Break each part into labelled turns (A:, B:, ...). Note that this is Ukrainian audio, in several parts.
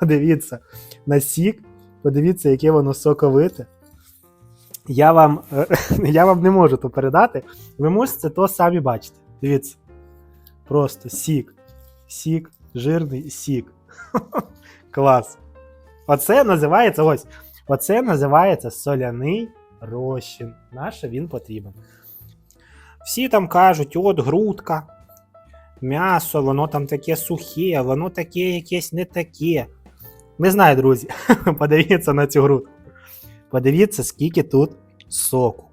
A: подивіться на сік, подивіться, яке воно соковите. Я вам, е, я вам не можу то передати. Ви можете то самі бачити. Дивіться. Просто сік. Сік, жирний сік. Клас. Оце називається ось. Оце називається соляний розчин. Наше він потрібен. Всі там кажуть, от грудка, м'ясо, воно там таке сухе, воно таке якесь не таке. Не знаю, друзі. Подивіться на цю грудку. Подивіться, скільки тут соку.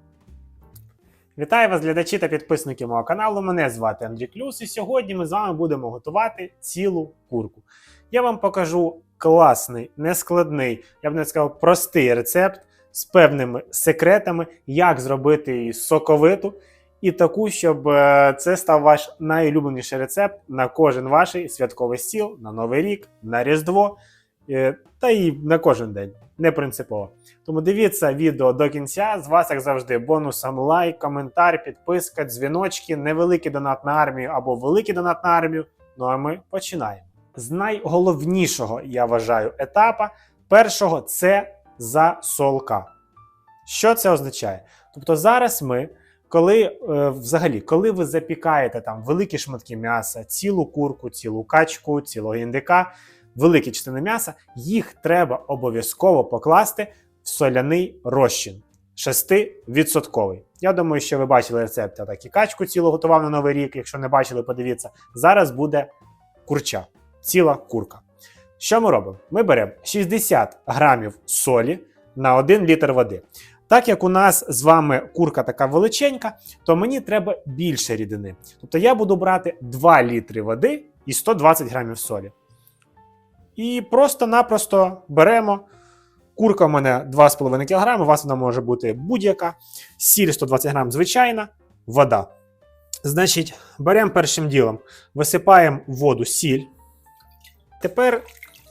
A: Вітаю вас, глядачі та підписники мого каналу. Мене звати Андрій Клюс, і сьогодні ми з вами будемо готувати цілу курку. Я вам покажу класний, нескладний, я б не сказав, простий рецепт з певними секретами, як зробити її соковиту і таку, щоб е, це став ваш найулюбленіший рецепт на кожен ваш святковий стіл, на Новий рік, на Різдво та і на кожен день. Не принципово. Тому дивіться відео до кінця. З вас, як завжди, бонусом лайк, коментар, підписка, дзвіночки, невеликий донат на армію або великий донат на армію. Ну а ми починаємо. З найголовнішого, я вважаю, етапа першого це засолка. Що це означає? Тобто зараз ми, коли е, взагалі, коли ви запікаєте там великі шматки м'яса, цілу курку, цілу качку, цілого індика, великі частини м'яса, їх треба обов'язково покласти в соляний розчин 6%. Я думаю, що ви бачили рецепт, я так і качку цілу готував на новий рік. Якщо не бачили, подивіться. Зараз буде курча, ціла курка. Що ми робимо? Ми беремо 60 грамів солі на 1 літр води. Так як у нас з вами курка така величенька, то мені треба більше рідини. Тобто я буду брати 2 літри води і 120 грамів солі. І просто-напросто беремо. Курка у мене 2,5 кг, у вас вона може бути будь-яка. Сіль 120 грам звичайна, вода. Значить, беремо першим ділом, висипаємо в воду сіль. Тепер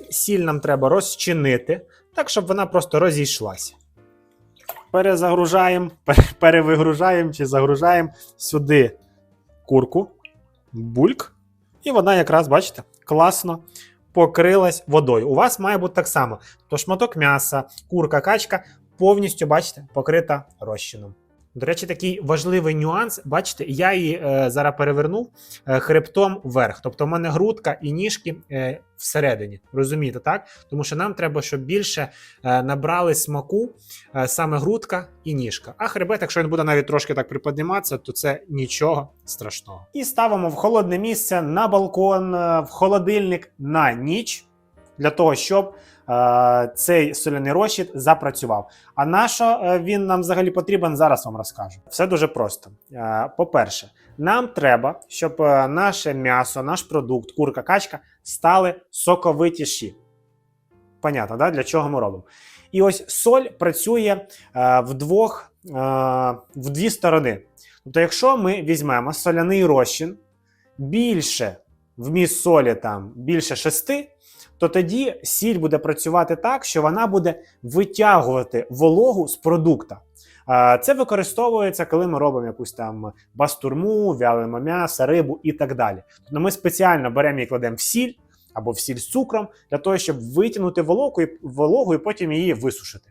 A: сіль нам треба розчинити, так, щоб вона просто розійшлася. Перезагружаємо, перевигружаємо чи загружаємо сюди курку, бульк, і вона якраз, бачите, класно покрилась водою. У вас має бути так само. То шматок м'яса, курка, качка повністю, бачите, покрита розчином. До речі, такий важливий нюанс. Бачите, я її е, зараз перевернув е, хребтом вверх. Тобто, в мене грудка і ніжки е, всередині. Розумієте, так? Тому що нам треба, щоб більше е, набрали смаку е, саме грудка і ніжка. А хребет, якщо він буде навіть трошки так приподніматися, то це нічого страшного. І ставимо в холодне місце на балкон, е, в холодильник на ніч для того, щоб цей соляний розчин запрацював. А на що е, він нам взагалі потрібен, зараз вам розкажу. Все дуже просто. Е, По-перше, нам треба, щоб е, наше м'ясо, наш продукт, курка, качка стали соковитіші. Понятно, да? для чого ми робимо? І ось соль працює е, в двох, е, в дві сторони. Тобто, якщо ми візьмемо соляний розчин, більше вміст солі там більше 6, то тоді сіль буде працювати так, що вона буде витягувати вологу з продукта. Це використовується, коли ми робимо якусь там бастурму, вялимо м'ясо, рибу і так далі. Тобто ми спеціально беремо і кладемо в сіль або в сіль з цукром для того, щоб витягнути вологу і, вологу і потім її висушити.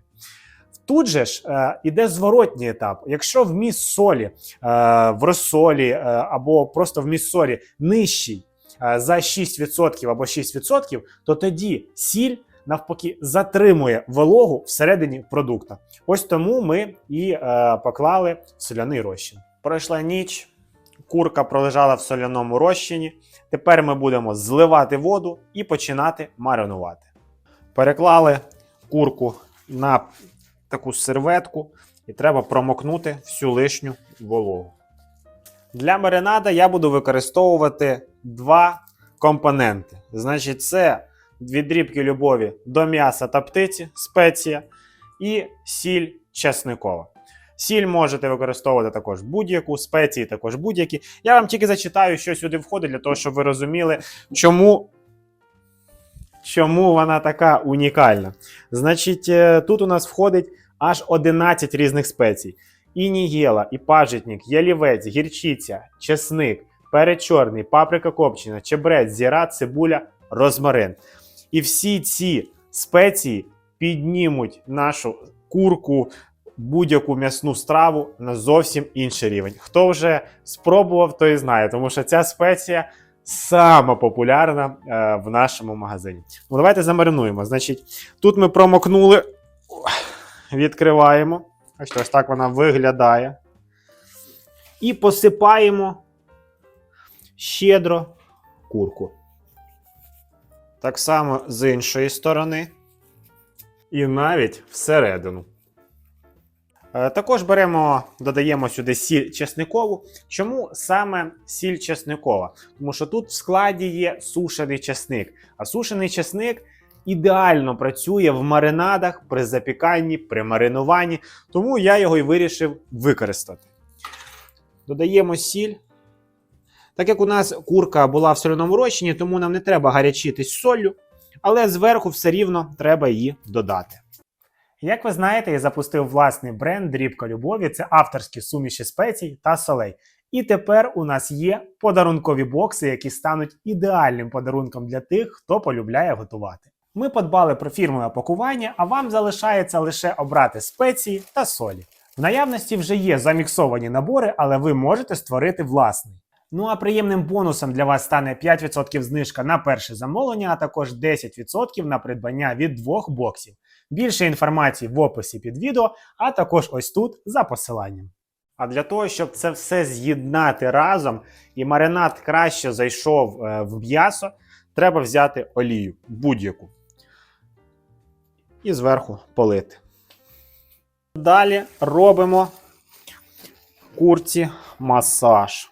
A: Тут же ж е, іде зворотній етап. Якщо вміст солі е, в розсолі е, або просто вміст солі нижчий за 6% або 6%, то тоді сіль навпаки затримує вологу всередині продукта. Ось тому ми і е, поклали соляний розчин. Пройшла ніч, курка пролежала в соляному розчині. Тепер ми будемо зливати воду і починати маринувати. Переклали курку на таку серветку і треба промокнути всю лишню вологу. Для маринада я буду використовувати два компоненти. Значить, це дві дрібки любові до м'яса та птиці, спеція, і сіль чесникова. Сіль можете використовувати також будь-яку, спеції також будь-які. Я вам тільки зачитаю, що сюди входить, для того, щоб ви розуміли, чому, чому вона така унікальна. Значить, е, тут у нас входить аж 11 різних спецій: і нігела, і пажитник, ялівець, гірчиця, чесник, перець чорний, паприка копчена, чебрець, зіра, цибуля, розмарин. І всі ці спеції піднімуть нашу курку, будь-яку м'ясну страву на зовсім інший рівень. Хто вже спробував, той знає, тому що ця спеція сама популярна е, в нашому магазині. Ну, давайте замаринуємо. Значить, тут ми промокнули, відкриваємо. Ось так вона виглядає. І посипаємо щедро курку. Так само з іншої сторони. І навіть всередину. Е, Також беремо, додаємо сюди сіль чесникову. Чому саме сіль чесникова? Тому що тут в складі є сушений чесник. А сушений чесник ідеально працює в маринадах при запіканні, при маринуванні. Тому я його і вирішив використати. Додаємо сіль. Так як у нас курка була в соляному розчині, тому нам не треба гарячитись соллю, але зверху все рівно треба її додати. Як ви знаєте, я запустив власний бренд Дрібка Любові. Це авторські суміші спецій та солей. І тепер у нас є подарункові бокси, які стануть ідеальним подарунком для тих, хто полюбляє готувати. Ми подбали про фірмове пакування, а вам залишається лише обрати спеції та солі. В наявності вже є заміксовані набори, але ви можете створити власний. Ну а приємним бонусом для вас стане 5% знижка на перше замовлення, а також 10% на придбання від двох боксів. Більше інформації в описі під відео, а також ось тут за посиланням. А для того, щоб це все з'єднати разом і маринад краще зайшов е, в м'ясо, треба взяти олію будь-яку. І зверху полити. Далі робимо курці масаж.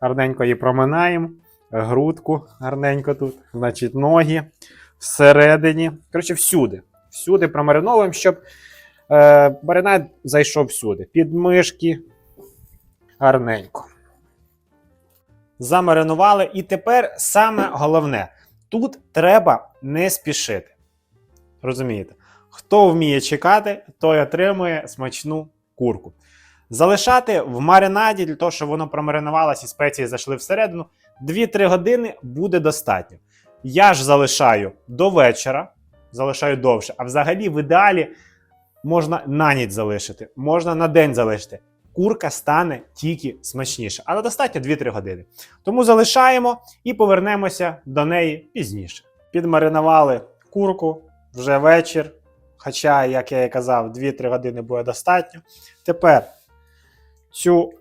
A: Гарненько її проминаємо, грудку гарненько тут, значить, ноги всередині. Коротше, всюди. Всюди промариновуємо, щоб е, маринад зайшов всюди. Під мишки. Гарненько. Замаринували. І тепер саме головне: тут треба не спішити. Розумієте? Хто вміє чекати, той отримує смачну курку. Залишати в маринаді для того, щоб воно промаринувалося і спеції зайшли всередину. 2-3 години буде достатньо. Я ж залишаю до вечора, залишаю довше. А взагалі, в ідеалі можна на ніч залишити, можна на день залишити. Курка стане тільки смачніше, але достатньо 2-3 години. Тому залишаємо і повернемося до неї пізніше. Підмаринували курку вже вечір. Хоча, як я і казав, 2-3 години буде достатньо. Тепер цю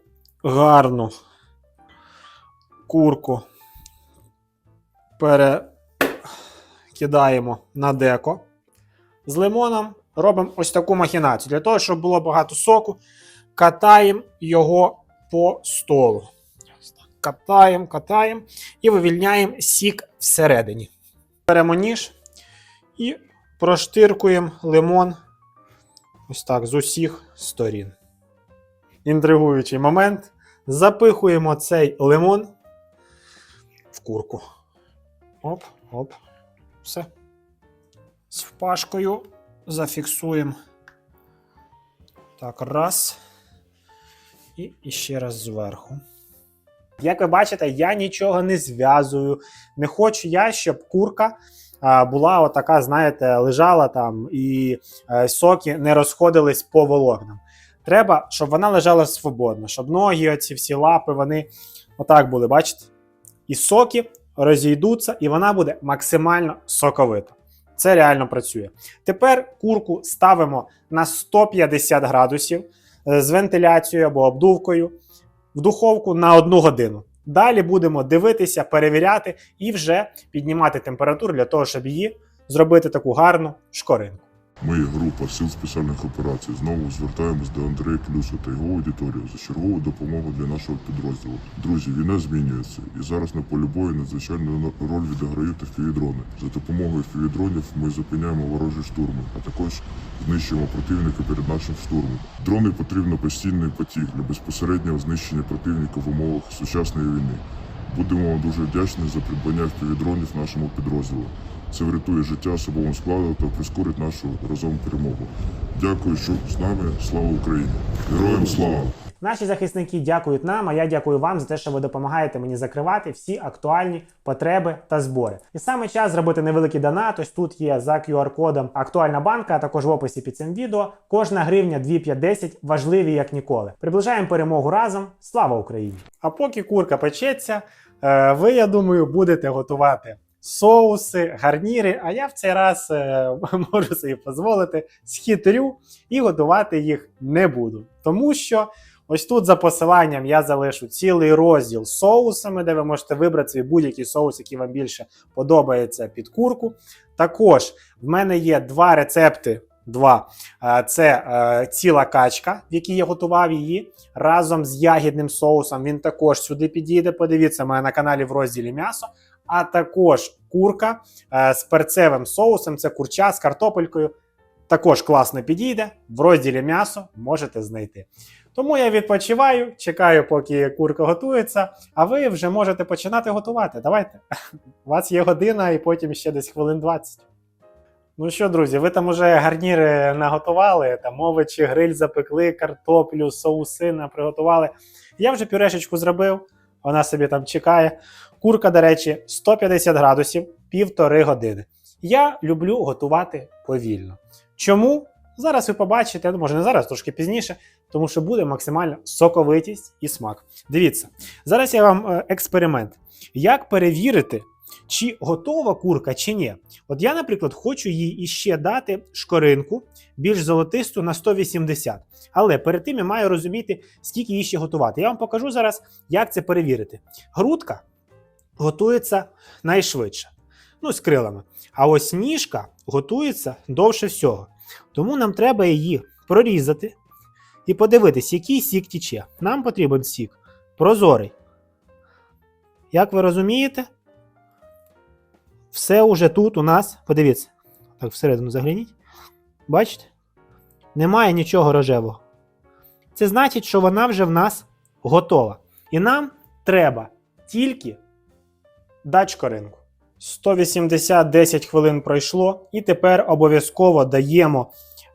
A: гарну курку перекидаємо на деко. З лимоном робимо ось таку махінацію. Для того, щоб було багато соку, катаємо його по столу. Катаємо, катаємо і вивільняємо сік всередині. Беремо ніж і проштиркуємо лимон ось так з усіх сторін. Інтригуючий момент. Запихуємо цей лимон в курку. Оп, оп. Все. З впашкою зафіксуємо. Так, раз. І, ще раз зверху. Як ви бачите, я нічого не зв'язую. Не хочу я, щоб курка була отака, знаєте, лежала там і е, соки не розходились по волокнам. Треба, щоб вона лежала свободно, щоб ноги, оці всі лапи, вони отак були, бачите? І соки розійдуться, і вона буде максимально соковита. Це реально працює. Тепер курку ставимо на 150 градусів е, з вентиляцією або обдувкою в духовку на 1 годину. Далі будемо дивитися, перевіряти і вже піднімати температуру для того, щоб її зробити таку гарну шкоринку.
B: Ми, група сил спеціальних операцій, знову звертаємось до Андрея Плюса та його аудиторії за чергову допомогу для нашого підрозділу. Друзі, війна змінюється, і зараз на полі бою надзвичайну роль відіграють фівідрони. За допомогою фівідронів ми зупиняємо ворожі штурми, а також знищуємо противника перед нашим штурмом. Дрони потрібно постійний потік для безпосереднього знищення противника в умовах сучасної війни. Будемо вам дуже вдячні за придбання впівдронів нашому підрозділу. Це врятує життя особовому складу та прискорить нашу разом перемогу. Дякую, що з нами. Слава Україні! Героям слава!
A: Наші захисники дякують нам, а я дякую вам за те, що ви допомагаєте мені закривати всі актуальні потреби та збори. І саме час зробити невеликий донат. Ось тут є за QR-кодом актуальна банка, а також в описі під цим відео. Кожна гривня 2,510 важливі як ніколи. Приближаємо перемогу разом. Слава Україні! А поки курка печеться, е, ви, я думаю, будете готувати. Соуси, гарніри, а я в цей раз е, можу собі дозволити схитрю і готувати їх не буду. Тому що ось тут за посиланням я залишу цілий розділ соусами, де ви можете вибрати свій будь-який соус, який вам більше подобається під курку. Також в мене є два рецепти. Два Е, це е, ціла качка, в якій я готував її разом з ягідним соусом. Він також сюди підійде. Подивіться, мене на каналі в розділі м'ясо. А також курка е, з перцевим соусом. Це курча з картопелькою. Також класно підійде. В розділі м'ясо можете знайти. Тому я відпочиваю, чекаю, поки курка готується, а ви вже можете починати готувати. Давайте. У вас є година і потім ще десь хвилин 20. Ну що, друзі, ви там уже гарніри наготували, там овочі, гриль запекли, картоплю, соуси приготували. Я вже пюрешечку зробив, вона собі там чекає. Курка, до речі, 150 градусів, півтори години. Я люблю готувати повільно. Чому? Зараз ви побачите, ну може не зараз, трошки пізніше, тому що буде максимальна соковитість і смак. Дивіться, зараз я вам е, експеримент. Як перевірити, чи готова курка, чи ні? От я, наприклад, хочу їй іще дати шкоринку більш золотисту на 180. Але перед тим я маю розуміти, скільки її ще готувати. Я вам покажу зараз, як це перевірити. Грудка готується найшвидше, ну, з крилами. А ось ніжка готується довше всього. Тому нам треба її прорізати і подивитись, який сік тіче. Нам потрібен сік прозорий. Як ви розумієте, все уже тут у нас, подивіться, так всередину загляніть. Бачите? Немає нічого рожевого. Це значить, що вона вже в нас готова. І нам треба тільки дати шкоринку. 180 10 хвилин пройшло, і тепер обов'язково даємо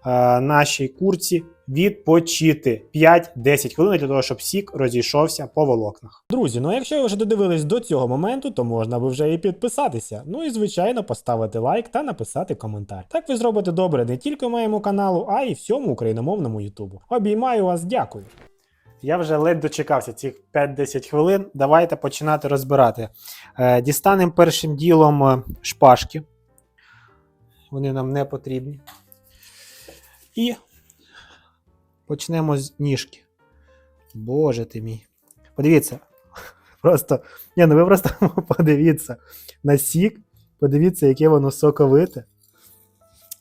A: е, нашій курці відпочити 5-10 хвилин для того, щоб сік розійшовся по волокнах. Друзі, ну якщо ви вже додивились до цього моменту, то можна би вже і підписатися. Ну і звичайно поставити лайк та написати коментар. Так ви зробите добре не тільки моєму каналу, а й всьому україномовному Ютубу. Обіймаю вас, дякую. Я вже ледь дочекався цих 5-10 хвилин. Давайте починати розбирати. Е, дістанемо першим ділом е, шпажки. Вони нам не потрібні. І почнемо з ніжки. Боже ти мій. Подивіться. Просто. Ні, ну ви просто подивіться на сік. Подивіться, яке воно соковите.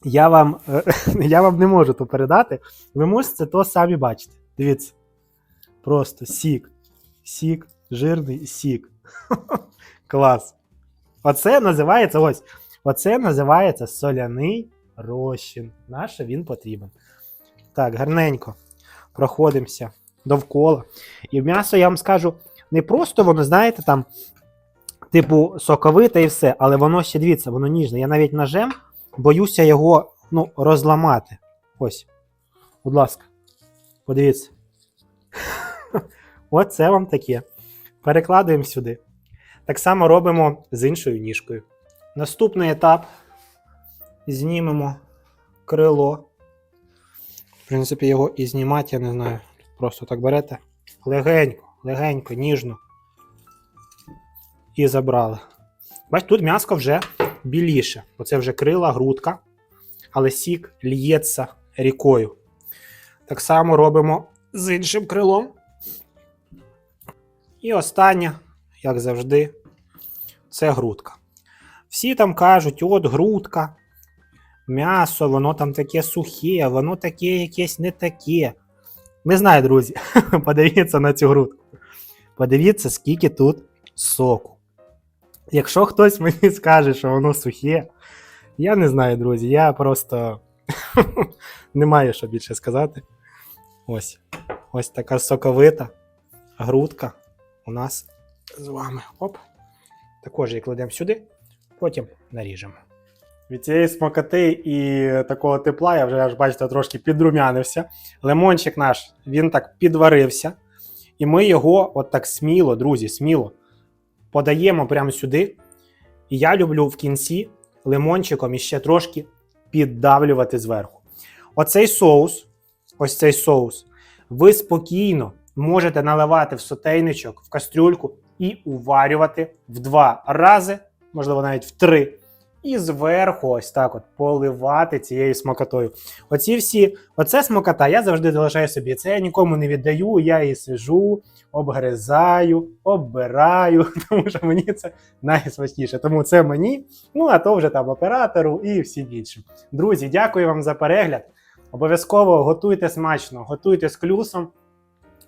A: Я вам, е, я вам не можу то передати. Ви можете то самі бачити. Дивіться. Просто сік. Сік, жирний сік. Клас. Оце називається ось. Оце називається соляний розчин. Наше він потрібен. Так, гарненько проходимося довкола. І м'ясо, я вам скажу, не просто воно, знаєте, там, типу, соковите і все, але воно ще дивіться, воно ніжне. Я навіть ножем боюся його ну, розламати. Ось. Будь ласка, подивіться. Оце вам таке. Перекладуємо сюди. Так само робимо з іншою ніжкою. Наступний етап. Знімемо крило. В принципі, його і знімати, я не знаю. Просто так берете. Легенько, легенько, ніжно. І забрали. Бачите, тут м'яско вже біліше. Оце вже крила, грудка, але сік л'ється рікою. Так само робимо з іншим крилом. І останнє, як завжди, це грудка. Всі там кажуть, от грудка, м'ясо, воно там таке сухе, воно таке якесь не таке. Не знаю, друзі. Подивіться на цю грудку. Подивіться, скільки тут соку. Якщо хтось мені скаже, що воно сухе, я не знаю, друзі. Я просто не маю що більше сказати. Ось. Ось така соковита грудка у нас з вами. Оп. Також її кладемо сюди, потім наріжемо. Від цієї смакоти і такого тепла я вже аж бачите, трошки підрумянився. Лимончик наш він так підварився. І ми його от так сміло, друзі, сміло подаємо прямо сюди. І я люблю в кінці лимончиком іще трошки піддавлювати зверху. Оцей соус, ось цей соус, ви спокійно можете наливати в сотейничок, в кастрюльку і уварювати в два рази, можливо, навіть в три. І зверху ось так от поливати цією смакотою. Оці всі, оце смакота, я завжди залишаю собі. Це я нікому не віддаю, я її сижу, обгризаю, оббираю, тому що мені це найсмачніше. Тому це мені, ну а то вже там оператору і всім іншим. Друзі, дякую вам за перегляд. Обов'язково готуйте смачно, готуйте з клюсом.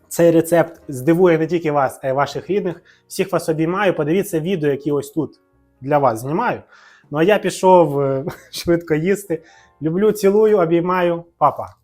A: Цей рецепт здивує не тільки вас, а й ваших рідних. Всіх вас обіймаю. Подивіться відео, які ось тут для вас знімаю. Ну а я пішов е, швидко їсти. Люблю, цілую, обіймаю, Па-па.